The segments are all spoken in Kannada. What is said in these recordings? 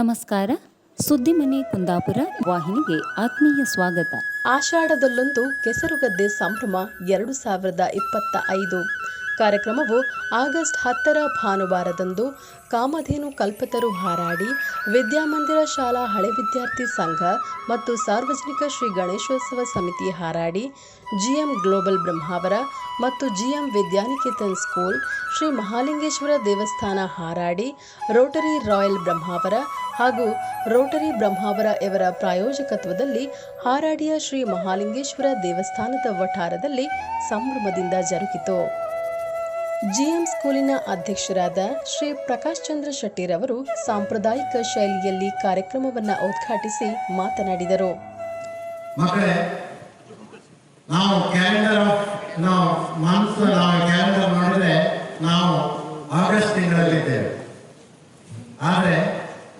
ನಮಸ್ಕಾರ. ಸುದ್ದಿಮನೆ ಕುಂದಾಪುರ ವಾಹಿನಿಗೆ ಆತ್ಮೀಯ ಸ್ವಾಗತ. ಆಷಾಢದಲ್ಲೊಂದು ಕೆಸರುಗದ್ದೆ ಸಂಭ್ರಮ ಎರಡು ಸಾವಿರದ ಇಪ್ಪತ್ತ ಐದು. ಕಾರ್ಯಕ್ರಮವು ಆಗಸ್ಟ್ ಹತ್ತರ ಭಾನುವಾರದಂದು ಕಾಮಧೇನು ಕಲ್ಪತರು ಹಾರಾಡಿ ವಿದ್ಯಾಮಂದಿರ ಶಾಲಾ ಹಳೆ ವಿದ್ಯಾರ್ಥಿ ಸಂಘ ಮತ್ತು ಸಾರ್ವಜನಿಕ ಶ್ರೀ ಗಣೇಶೋತ್ಸವ ಸಮಿತಿ ಹಾರಾಡಿ ಜಿಎಂ ಗ್ಲೋಬಲ್ ಬ್ರಹ್ಮಾವರ ಮತ್ತು ಜಿಎಂ ವಿದ್ಯಾನಿಕೇತನ್ ಸ್ಕೂಲ್ ಶ್ರೀ ಮಹಾಲಿಂಗೇಶ್ವರ ದೇವಸ್ಥಾನ ಹಾರಾಡಿ ರೋಟರಿ ರಾಯಲ್ ಬ್ರಹ್ಮಾವರ ಹಾಗೂ ರೋಟರಿ ಬ್ರಹ್ಮಾವರ ಇವರ ಪ್ರಾಯೋಜಕತ್ವದಲ್ಲಿ ಹಾರಾಡಿಯ ಶ್ರೀ ಮಹಾಲಿಂಗೇಶ್ವರ ದೇವಸ್ಥಾನದ ವಠಾರದಲ್ಲಿ ಸಂಭ್ರಮದಿಂದ ಜರುಗಿತು. ಜಿಎಂ ಸ್ಕೂಲಿನ ಅಧ್ಯಕ್ಷರಾದ ಶ್ರೀ ಪ್ರಕಾಶ್ ಚಂದ್ರ ಶೆಟ್ಟಿರವರು ಸಾಂಪ್ರದಾಯಿಕ ಶೈಲಿಯಲ್ಲಿ ಕಾರ್ಯಕ್ರಮವನ್ನು ಉದ್ಘಾಟಿಸಿ ಮಾತನಾಡಿದರು. ನಾವು ಕ್ಯಾಲೆಂಡರ್ ನಾವು ಮಂತ್ ನಾವು ಕ್ಯಾಲೆಂಡರ್ ನೋಡಿದ್ರೆ ನಾವು ಆಗಸ್ಟ್ ತಿಂಗಳಲ್ಲಿದ್ದೇವೆ. ಆದರೆ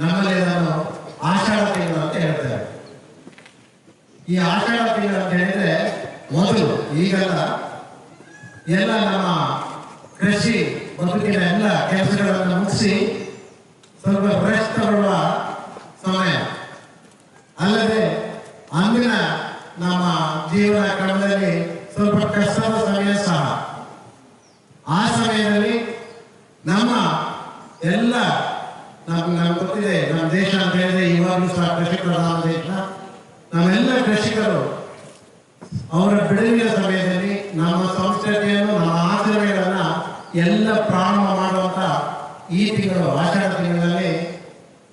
ನಮ್ಮಲ್ಲಿ ಇದನ್ನು ಆಷಾಢ ತಿಂಗಳು ಅಂತ ಹೇಳ್ತೇವೆ ಈ ಆಷಾಢ ತಿಂಗಳು ಅಂತ ಹೇಳಿದ್ರೆ ಮೊದಲು ಈಗೆಲ್ಲ ಎಲ್ಲ ನಮ್ಮ ಕೃಷಿ ಬದುಕಿನ ಎಲ್ಲ ಕೆಲಸಗಳನ್ನು ಮುಗಿಸಿ ಸ್ವಲ್ಪ ರೆಸ್ಟ್ ತಗೊಳ್ಳುವ ಸಮಯ. ಅಲ್ಲದೆ ಅಂದಿನ ನಮ್ಮ ಜೀವನ ಕ್ರಮದಲ್ಲಿ ಸ್ವಲ್ಪ ಕಷ್ಟದ ಸಮಯ ಸಹ. ಆ ಸಮಯದಲ್ಲಿ ನಮ್ಮ ಎಲ್ಲ ನಮ್ಗೆ ನಮ್ಗೆ ಗೊತ್ತಿದೆ ನಮ್ಮ ದೇಶ ಅಂತ ಹೇಳಿದ್ರೆ ಇವಾಗಲೂ ಸಹ ಕೃಷಿ ಪ್ರಧಾನ ದೇಶ. ನಮ್ಮೆಲ್ಲ ಕೃಷಿಕರು ಅವರ ಬಿಡುವಿನ ಸಮಯದಲ್ಲಿ ನಮ್ಮ ಸಂಸ್ಕೃತಿಯನ್ನು ನಮ್ಮ ಎಲ್ಲ ಪ್ರಾರಂಭ ಮಾಡುವಂತ ಈ ತಿಂಗಳು ಆಷಾಢ ತಿಂಗಳಲ್ಲಿ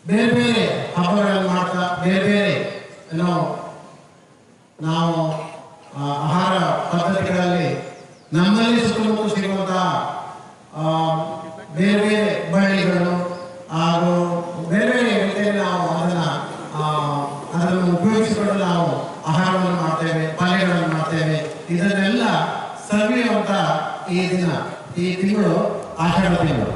ಬೇರೆ ಬೇರೆ ಹಬ್ಬಗಳನ್ನು ಮಾಡ್ತಾ, ಬೇರೆ ಬೇರೆ ಏನೋ ನಾವು ಆಹಾರ ಪದ್ಧತಿಗಳಲ್ಲಿ ನಮ್ಮಲ್ಲಿ ಸುತ್ತಮುತ್ತ ಸಿಗುವಂತಹ ಬೇರೆ ಬೇರೆ ಬಳ್ಳಿಗಳು ಹಾಗೂ ಬೇರೆ ಬೇರೆ ರೀತಿಯಲ್ಲಿ ನಾವು ಅದನ್ನ ಅದನ್ನು ಉಪಯೋಗಿಸಿಕೊಂಡು ನಾವು ಆಹಾರವನ್ನು ಮಾಡ್ತೇವೆ, ಪಲ್ಯಗಳನ್ನು ಮಾಡ್ತೇವೆ. ಇದನ್ನೆಲ್ಲ ಸವಿಯುವಂತ ಈ ದಿನ. ಈ ತಿಂಗಳು ಆಷಾಢ ತಿಂಗಳು.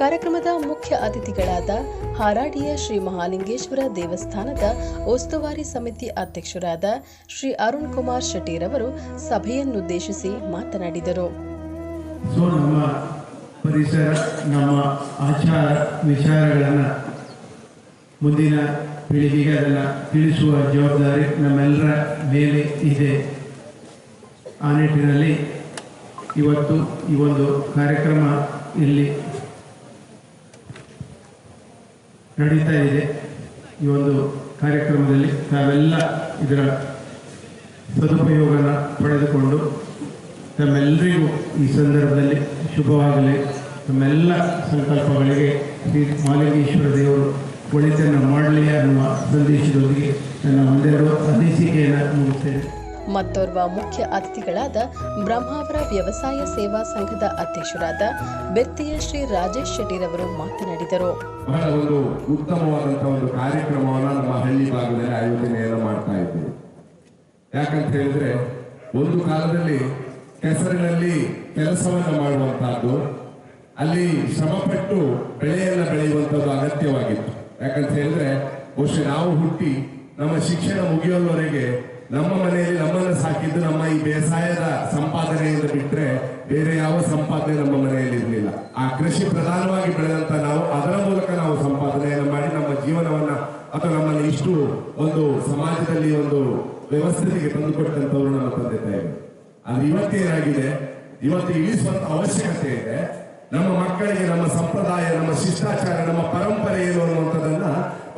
ಕಾರ್ಯಕ್ರಮದ ಮುಖ್ಯ ಅತಿಥಿಗಳಾದ ಹಾರಾಡಿಯ ಶ್ರೀ ಮಹಾಲಿಂಗೇಶ್ವರ ದೇವಸ್ಥಾನದ ಉಸ್ತುವಾರಿ ಸಮಿತಿ ಅಧ್ಯಕ್ಷರಾದ ಶ್ರೀ ಅರುಣ್ ಕುಮಾರ್ ಶೆಟ್ಟಿರವರು ಸಭೆಯನ್ನುದ್ದೇಶಿಸಿ ಮಾತನಾಡಿದರು. ಸೊ ನಮ್ಮ ಪರಿಸರ ನಮ್ಮ ಆಚಾರ ವಿಚಾರಗಳನ್ನು ಮುಂದಿನ ಪೀಳಿಗೆಗೆ ಅದನ್ನು ತಿಳಿಸುವ ಜವಾಬ್ದಾರಿ ನಮ್ಮೆಲ್ಲರ ಮೇಲೆ ಇದೆ. ಆ ನಿಟ್ಟಿನಲ್ಲಿ ಇವತ್ತು ಈ ಒಂದು ಕಾರ್ಯಕ್ರಮ ಇಲ್ಲಿ ನಡೀತಾ ಇದೆ. ಈ ಒಂದು ಕಾರ್ಯಕ್ರಮದಲ್ಲಿ ತಾವೆಲ್ಲ ಇದರ ಸದುಪಯೋಗನ ಪಡೆದುಕೊಂಡು ತಮ್ಮೆಲ್ಲರಿಗೂ ಈ ಸಂದರ್ಭದಲ್ಲಿ ಶುಭವಾಗಲಿ. ತಮ್ಮೆಲ್ಲ ಸಂಕಲ್ಪಗಳಿಗೆ ಶ್ರೀ ಮಾಲಿಂಗೇಶ್ವರ ದೇವರು ಒಳಿತನ್ನು ಮಾಡಲಿ ಅನ್ನುವ ಸಂದೇಶದೊಂದಿಗೆ ನನ್ನ ಒಂದೆರಡು ಅನಿಸಿಕೆಯನ್ನು ಮುಗಿಸ್ತೇನೆ. ಮತ್ತೋರ್ವ ಮುಖ್ಯ ಅತಿಥಿಗಳಾದ ಬ್ರಹ್ಮಾವರ ವ್ಯವಸಾಯ ಸೇವಾ ಸಂಘದ ಅಧ್ಯಕ್ಷರಾದ ಬೆತ್ತಿಯ ಶ್ರೀ ರಾಜೇಶ್ ಶೆಟ್ಟಿರವರು ಮಾತನಾಡಿದರು. ಒಂದು ಉತ್ತಮವಾದಂತಹ ಒಂದು ಕಾರ್ಯಕ್ರಮವನ್ನು ನಮ್ಮ ಹಳ್ಳಿ ಭಾಗದಲ್ಲಿ ಆಯೋಜನೆ ಮಾಡ್ತಾ ಇದ್ದೀವಿ. ಯಾಕಂತ ಹೇಳಿದ್ರೆ ಒಂದು ಕಾಲದಲ್ಲಿ ಕೆಸರಿನಲ್ಲಿ ಕೆಲಸವನ್ನು ಮಾಡುವಂತಹದ್ದು, ಅಲ್ಲಿ ಶ್ರಮಪಟ್ಟು ಬೆಳೆಯನ್ನು ಬೆಳೆಯುವಂಥದ್ದು ಅಗತ್ಯವಾಗಿತ್ತು. ಯಾಕಂತ ಹೇಳಿದ್ರೆ ಬಹುಶಃ ನಾವು ಹುಟ್ಟಿ ನಮ್ಮ ಶಿಕ್ಷಣ ಮುಗಿಯೋವರೆಗೆ ನಮ್ಮ ಮನೆಯಲ್ಲಿ ನಮ್ಮನ್ನು ಸಾಕಿದ್ದು ನಮ್ಮ ಈ ಬೇಸಾಯದ ಸಂಪಾದನೆಯಿಂದ ಬಿಟ್ರೆ ಬೇರೆ ಯಾವ ಸಂಪಾದನೆ ನಮ್ಮ ಮನೆಯಲ್ಲಿ ಇರಲಿಲ್ಲ. ಆ ಕೃಷಿ ಪ್ರಧಾನವಾಗಿ ಬೆಳೆದಂತ ನಾವು ಅದರ ಮೂಲಕ ನಾವು ಸಂಪಾದನೆಯನ್ನು ಮಾಡಿ ನಮ್ಮ ಜೀವನವನ್ನ ಅಥವಾ ನಮ್ಮಲ್ಲಿ ಇಷ್ಟು ಒಂದು ಸಮಾಜದಲ್ಲಿ ಒಂದು ವ್ಯವಸ್ಥೆಗೆ ತಂದುಕೊಟ್ಟಂತವರು ನಮ್ಮ ತಂದೆ ತಾಯಿ. ಆದ್ರೆ ಇವತ್ತೇನಾಗಿದೆ ಇವತ್ತು ಇಳಿಸುವಂತ ಅವಶ್ಯಕತೆ ಇದೆ. ನಮ್ಮ ಮಕ್ಕಳಿಗೆ, ನಮ್ಮ ಸಂಪ್ರದಾಯ, ನಮ್ಮ ಶಿಷ್ಟಾಚಾರ, ನಮ್ಮ ಪರಂಪರೆ ಏನು ಅನ್ನುವಂಥದ್ದನ್ನ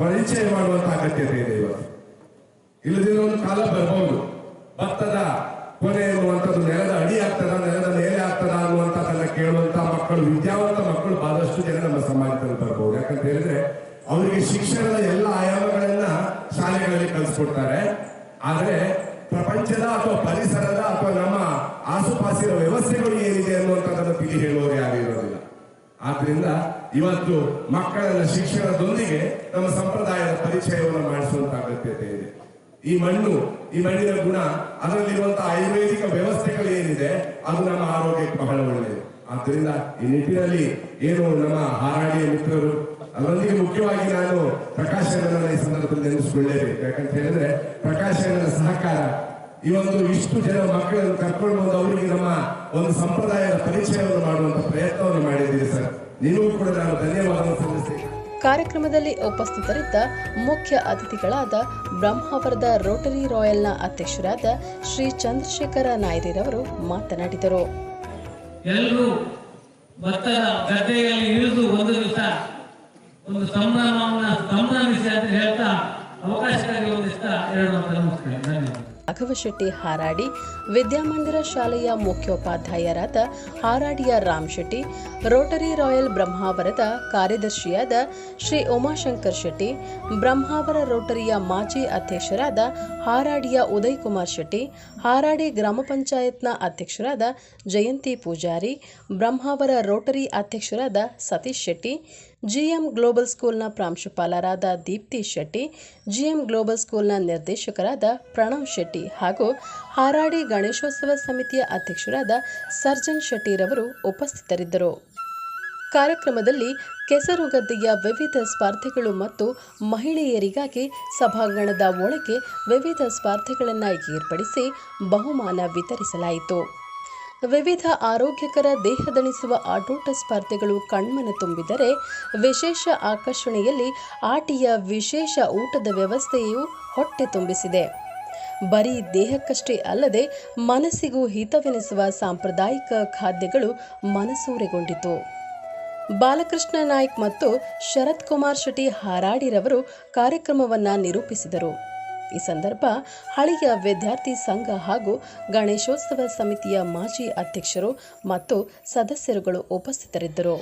ಪರಿಚಯ ಮಾಡುವಂತ ಅಗತ್ಯತೆ ಇದೆ ಇವತ್ತು. ಇಲ್ಲದಿರೋ ಒಂದು ಕಾಲ ಬರಬಹುದು ಭತ್ತದ ಕೊನೆ ಎನ್ನುವಂಥದ್ದು ನೆಲದ ಅಡಿ ಆಗ್ತದ, ನೆಲದ ಮೇಲೆ ಆಗ್ತದ ಅನ್ನುವಂಥದ್ದನ್ನ ಕೇಳುವಂತ ಮಕ್ಕಳು, ವಿದ್ಯಾವಂತ ಮಕ್ಕಳು ಬಹಳಷ್ಟು ಜನ ನಮ್ಮ ಸಮಾಜದಲ್ಲಿ ಬರಬಹುದು ಯಾಕಂತ ಹೇಳಿದ್ರೆ ಅವರಿಗೆ ಶಿಕ್ಷಣದ ಎಲ್ಲ ಆಯಾಮಗಳನ್ನ ಶಾಲೆಗಳಲ್ಲಿ ಕಲಿಸ್ಕೊಡ್ತಾರೆ. ಆದ್ರೆ ಪ್ರಪಂಚದ ಅಥವಾ ಪರಿಸರದ ಅಥವಾ ನಮ್ಮ ಆಸುಪಾಸಿನ ವ್ಯವಸ್ಥೆಗಳು ಏನಿದೆ ಅನ್ನುವಂಥದ್ದನ್ನು ತಿಳಿ ಹೇಳುವವರು ಯಾರು ಇರೋದಿಲ್ಲ. ಆದ್ರಿಂದ ಇವತ್ತು ಮಕ್ಕಳನ್ನ ಶಿಕ್ಷಣದೊಂದಿಗೆ ನಮ್ಮ ಸಂಪ್ರದಾಯದ ಪರಿಚಯವನ್ನು ಮಾಡಿಸುವಂತ ಅಗತ್ಯತೆ ಇದೆ. ಈ ಮಣ್ಣು, ಈ ಮಣ್ಣಿನ ಗುಣ, ಅದರಲ್ಲಿರುವಂತಹ ಆಯುರ್ವೇದಿಕ ವ್ಯವಸ್ಥೆಗಳು ಏನಿದೆ, ಅದು ನಮ್ಮ ಆರೋಗ್ಯಕ್ಕೆ ಬಹಳ ಒಳ್ಳೆಯದು. ಆದ್ದರಿಂದ ಈ ನಿಟ್ಟಿನಲ್ಲಿ ಏನು ನಮ್ಮ ಹಾರಾಡಿಯ ಮಿತ್ರರು, ಅದರೊಂದಿಗೆ ಮುಖ್ಯವಾಗಿ ನಾನು ಪ್ರಕಾಶ್ ಈ ಸಂದರ್ಭದಲ್ಲಿ ನೆನೆಸಿಕೊಳ್ಳೇಬೇಕು. ಯಾಕಂತ ಹೇಳಿದ್ರೆ ಪ್ರಕಾಶ್ ಸಹಕಾರ, ಈ ಒಂದು ಇಷ್ಟು ಜನ ಮಕ್ಕಳನ್ನು ಕರ್ಕೊಂಡು ಬಂದು ಅವರಿಗೆ ನಮ್ಮ ಒಂದು ಸಂಪ್ರದಾಯದ ಪರಿಚಯವನ್ನು ಮಾಡುವಂತ ಪ್ರಯತ್ನವನ್ನು ಮಾಡಿದ್ದೀರಿ ಸರ್. ನೀವು ಕೂಡ ನಾನು ಧನ್ಯವಾದ ಸಲ್ಲಿಸ್ತೇನೆ. ಕಾರ್ಯಕ್ರಮದಲ್ಲಿ ಉಪಸ್ಥಿತರಿದ್ದ ಮುಖ್ಯ ಅತಿಥಿಗಳಾದ ಬ್ರಹ್ಮಾವರದ ರೋಟರಿ ರಾಯಲ್ನ ಅಧ್ಯಕ್ಷರಾದ ಶ್ರೀ ಚಂದ್ರಶೇಖರ ನಾಯ್ರಿರವರು ಮಾತನಾಡಿದರು. ಎಲ್ಲರೂ ಭತ್ತದ ಗದ್ದೆಯಲ್ಲಿ ಇಳಿದು ಒಂದು ದಿವಸ ಒಂದು ಸಂಭ್ರಮವನ್ನು ಸಂಭ್ರಮಿಸಿ ಅಂತ ಹೇಳ್ತಾ ಅವಕಾಶಕ್ಕಾಗಿ ಒಂದಿಷ್ಟ ಎರಡು ನಮಸ್ಕಾರ ಧನ್ಯವಾದ. ರಾಘವಶೆಟ್ಟಿ ಹಾರಾಡಿ ವಿದ್ಯಾಮಂದಿರ ಶಾಲೆಯ ಮುಖ್ಯೋಪಾಧ್ಯಾಯರಾದ ಹಾರಾಡಿಯ ರಾಮ್ ಶೆಟ್ಟಿ, ರೋಟರಿ ರಾಯಲ್ ಬ್ರಹ್ಮಾವರದ ಕಾರ್ಯದರ್ಶಿಯಾದ ಶ್ರೀ ಉಮಾಶಂಕರ್ ಶೆಟ್ಟಿ, ಬ್ರಹ್ಮಾವರ ರೋಟರಿಯ ಮಾಜಿ ಅಧ್ಯಕ್ಷರಾದ ಹಾರಾಡಿಯ ಉದಯ್ ಕುಮಾರ್ ಶೆಟ್ಟಿ ಹಾರಾಡಿ ಗ್ರಾಮ ಪಂಚಾಯತ್ನ ಅಧ್ಯಕ್ಷರಾದ ಜಯಂತಿ ಪೂಜಾರಿ, ಬ್ರಹ್ಮಾವರ ರೋಟರಿ ಅಧ್ಯಕ್ಷರಾದ ಸತೀಶ್ ಶೆಟ್ಟಿ, ಜಿಎಂ ಗ್ಲೋಬಲ್ ಸ್ಕೂಲ್ನ ಪ್ರಾಂಶುಪಾಲರಾದ ದೀಪ್ತಿ ಶೆಟ್ಟಿ, ಜಿಎಂ ಗ್ಲೋಬಲ್ ಸ್ಕೂಲ್ನ ನಿರ್ದೇಶಕರಾದ ಪ್ರಣವ್ ಶೆಟ್ಟಿ ಹಾಗೂ ಹಾರಾಡಿ ಗಣೇಶೋತ್ಸವ ಸಮಿತಿಯ ಅಧ್ಯಕ್ಷರಾದ ಸರ್ಜನ್ ಶೆಟ್ಟಿರವರು ಉಪಸ್ಥಿತರಿದ್ದರು. ಕಾರ್ಯಕ್ರಮದಲ್ಲಿ ಕೆಸರು ಗದ್ದೆಯ ವಿವಿಧ ಸ್ಪರ್ಧೆಗಳು ಮತ್ತು ಮಹಿಳೆಯರಿಗಾಗಿ ಸಭಾಂಗಣದ ಒಳಗೆ ವಿವಿಧ ಸ್ಪರ್ಧೆಗಳನ್ನು ಏರ್ಪಡಿಸಿ ಬಹುಮಾನ ವಿತರಿಸಲಾಯಿತು. ವಿವಿಧ ಆರೋಗ್ಯಕರ, ದೇಹದಣಿಸುವ ಆಟೋಟ ಸ್ಪರ್ಧೆಗಳು ಕಣ್ಮನ ತುಂಬಿದರೆ ವಿಶೇಷ ಆಕರ್ಷಣೆಯಲ್ಲಿ ಆಟಿಯ ವಿಶೇಷ ಊಟದ ವ್ಯವಸ್ಥೆಯು ಹೊಟ್ಟೆ ತುಂಬಿಸಿದೆ. ಬರೀ ದೇಹಕ್ಕಷ್ಟೇ ಅಲ್ಲದೆ ಮನಸ್ಸಿಗೂ ಹಿತವೆನಿಸುವ ಸಾಂಪ್ರದಾಯಿಕ ಖಾದ್ಯಗಳು ಮನಸೂರೆಗೊಂಡಿತು. ಬಾಲಕೃಷ್ಣ ನಾಯ್ಕ್ ಮತ್ತು ಶರತ್ ಕುಮಾರ್ ಶೆಟ್ಟಿ ಹಾರಾಡಿರವರು ಕಾರ್ಯಕ್ರಮವನ್ನು ನಿರೂಪಿಸಿದರು. ಈ ಸಂದರ್ಭ ಹಳೆಯ ವಿದ್ಯಾರ್ಥಿ ಸಂಘ ಹಾಗೂ ಗಣೇಶೋತ್ಸವ ಸಮಿತಿಯ ಮಾಜಿ ಅಧ್ಯಕ್ಷರು ಮತ್ತು ಸದಸ್ಯರುಗಳು ಉಪಸ್ಥಿತರಿದ್ದರು.